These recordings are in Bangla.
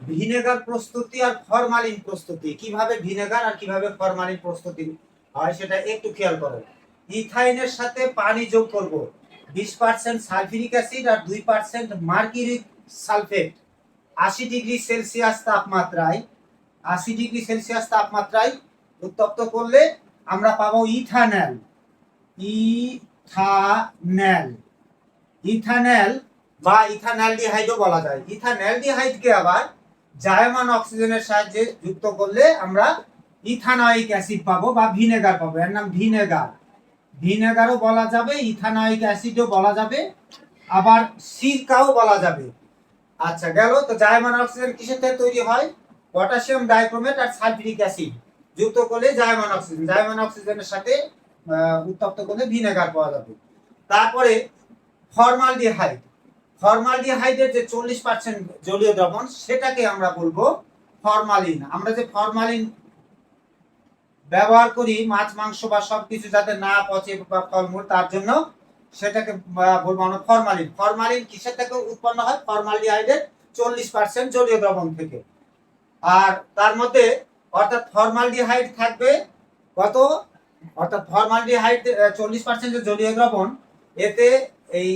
ভিনেগার প্রস্তুতি আর ফরমালিন প্রস্তুতি। কীভাবে ভিনেগার আর কীভাবে ফরমালিন প্রস্তুতি হয় সেটা একটু খেয়াল করো। ইথাইনের সাথে পানি যোগ করব। বিশ পার্সেন্ট সালফিউরিক অ্যাসিড আর দুই পার্সেন্ট মার্কিউরিক সালফেট। আশি ডিগ্রি সেলসিয়াস তাপমাত্রায়, আশি ডিগ্রি সেলসিয়াস তাপমাত্রায় উত্তপ্ত করলে আমরা পাবো ইথানল। ইথানল। ইথানল বা ইথানলডিহাইডও বলা যায়। ইথানলডিহাইডকে আবার জায়মান অক্সিজেনের সাহায্যে যুক্ত করলে আমরা ইথানয়িক অ্যাসিড পাবো বা ভিনেগার পাবো। এর নাম ভিনেগার। ভিনেগারও বলা যাবে, ইথানয়িক অ্যাসিডও বলা যাবে, আবার সিরকাও বলা যাবে। আচ্ছা গেল। তো জায়মান অক্সিজেন কিসের থেকে তৈরি হয়? পটাশিয়াম ডাইক্রোমেট আর সালফিউরিক অ্যাসিড যুক্ত করলে জায়মান অক্সিজেন, জায়মান অক্সিজেনের সাথে উত্তপ্ত করলে ভিনেগার পাওয়া যাবে। তারপরে ফর্মালডিহাইড। ফর্মালডিহাইডের যে চল্লিশ পার্সেন্ট জলীয় দ্রবণ, সেটাকে আমরা বলব ফরমালিন। আমরা যে ফরমালিন ব্যবহার করি, মাছ, মাংস বা সবকিছু যাতে না পচে বা ফলমূল, তার জন্য সেটাকে বলব আমরা ফরমালিন। ফরমালিন কিসের থেকে উৎপন্ন হয়? ফরমালডিহাইডের চল্লিশ পার্সেন্ট জলীয় দ্রবণ থেকে। আর তার মধ্যে অর্থাৎ ফরমালডিহাইড থাকবে কত? অর্থাৎ ফরমালডিহাইড চল্লিশ পার্সেন্ট যে জলীয় দ্রবণ, এতে এই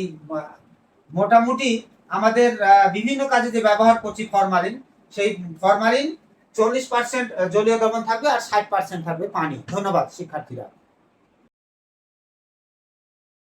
মোটামুটি আমাদের বিভিন্ন কাজে যে ব্যবহার করছি ফরমালিন, সেই ফরমালিন চল্লিশ পার্সেন্ট জলীয় দ্রবণ থাকবে আর ষাট পার্সেন্ট থাকবে পানি। ধন্যবাদ, শিক্ষার্থীরা।